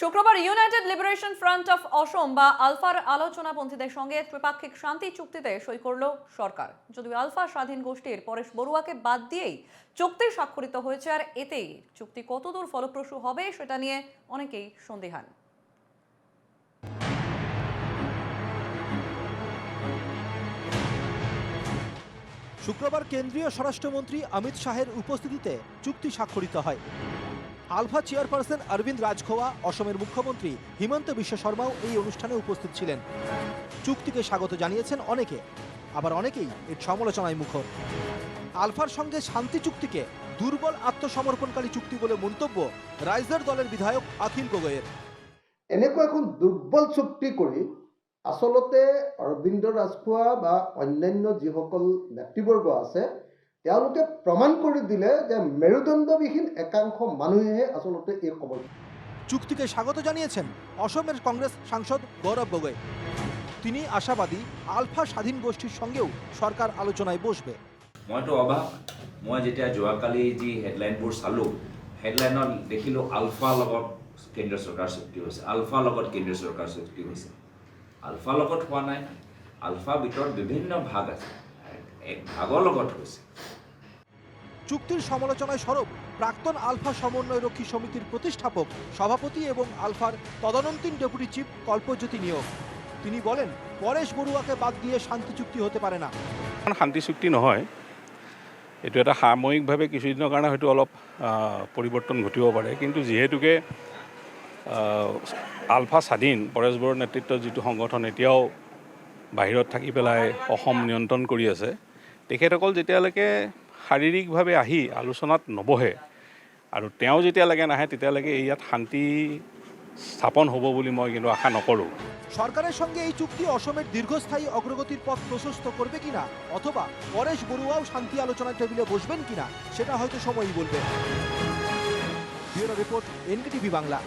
শুক্রবার United Liberation Front of Asom বা আলফার আলোচনাপন্থীদের সঙ্গে ত্রিপাক্ষিক শান্তি চুক্তিতে সই করল সরকার। যদিও আলফা স্বাধীন গোষ্ঠীর পরেশ বড়ুয়াকে বাদ দিয়েই চুক্তি স্বাক্ষরিত হয়েছে, আর এতেই চুক্তি কতদূর ফলপ্রসূ হবে সেটা নিয়ে অনেকেই সন্দিহান। শুক্রবার কেন্দ্রীয় স্বরাষ্ট্রমন্ত্রী অমিত শাহের উপস্থিতিতে চুক্তি স্বাক্ষরিত হয়। আলফা চেয়ারপারসন অরবিন্দ রাজখোয়া, অসমের মুখ্যমন্ত্রী হিমন্ত বিশ্ব শর্মাও এই অনুষ্ঠানে উপস্থিত ছিলেন। চুক্তিকে স্বাগত জানিয়েছেন অনেকে, আবার অনেকেই এর সমালোচনায় মুখর। আলফার সঙ্গে শান্তি চুক্তিকে দুর্বল আত্মসমর্পণকারী চুক্তি বলে মন্তব্য রাইজার দলের বিধায়ক অখিল গগৈয়ের। এনেকুৱা এখন দুৰ্বল চুক্তি কৰি আচলতে অৰবিন্দ ৰাজখোৱা বা অন্যান্য যিসকল নেতৃবৰ্গ আছে তেওঁলোকে প্ৰমাণ কৰি দিলে যে মেৰুদণ্ডবিহীন একাংশ মানুহেহে আচলতে এই সমস্যা চুক্তিকে স্বাগত জানিয়েছেন অসমের কংগ্রেস সাংসদ গৌরব গগৈ। তিনি আশাবাদী আলফা স্বাধীন গোষ্ঠীর সঙ্গেও সরকার আলোচনায় বসবে। মইতো অবাক। মই যেতিয়া যোৱাকালি যি হেডলাইনবোৰ চালোঁ হেডলাইনত দেখিলোঁ আলফা লগত কেন্দ্ৰীয় চৰকাৰ চুক্তি হৈছে আলফা লগত কেন্দ্ৰীয় চৰকাৰ চুক্তি হৈছে। আলফা লগত হোৱা নাই আলফা ভিতৰত বিভিন্ন ভাগ আছে। ভাগৰ লগত হৈছে চুক্তির সমালোচনায় সরব প্রাক্তন আলফা সমন্বয় রক্ষী সমিতির প্রতিষ্ঠাপক সভাপতি এবং আলফার তদানন্তীন ডেপুটি চিফ কল্পজ্যোতি নিয়োগ। তিনি বলেন পরেশ বড়ুয়াকে বাদ দিয়ে শান্তি চুক্তি হতে পারে না। শান্তি চুক্তি নহয়। এইটো এটা সাময়িকভাৱে কিছুদিনৰ কাৰণে হয়তো অলপ পৰিৱৰ্তন ঘটিব পাৰে। কিন্তু যিহেতুকে আলফা স্বাধীন পৰেশ বড়োৰ নেতৃত্বত যিটো সংগঠন এতিয়াও বাহিৰত থাকি পেলাই অসম নিয়ন্ত্ৰণ কৰি আছে তেখেতসকল যেতিয়ালৈকে শাৰীৰিকভাৱে আহি আলোচনাত নবহে আৰু তেওঁ যেতিয়ালৈকে নাহে, তেতিয়ালৈকে ইয়াত শান্তি স্থাপন হ'ব বুলি মই কিন্তু আশা নকৰোঁ। সরকারের সঙ্গে এই চুক্তি অসমের দীর্ঘস্থায়ী অগ্রগতির পথ প্রশস্ত করবে কিনা অথবা পরেশ বড়ুয়াও শান্তি আলোচনার টেবিলে বসবেন কিনা, সেটা হয়তো সময়ই বলবে। Bureau report, NKTV Bangla.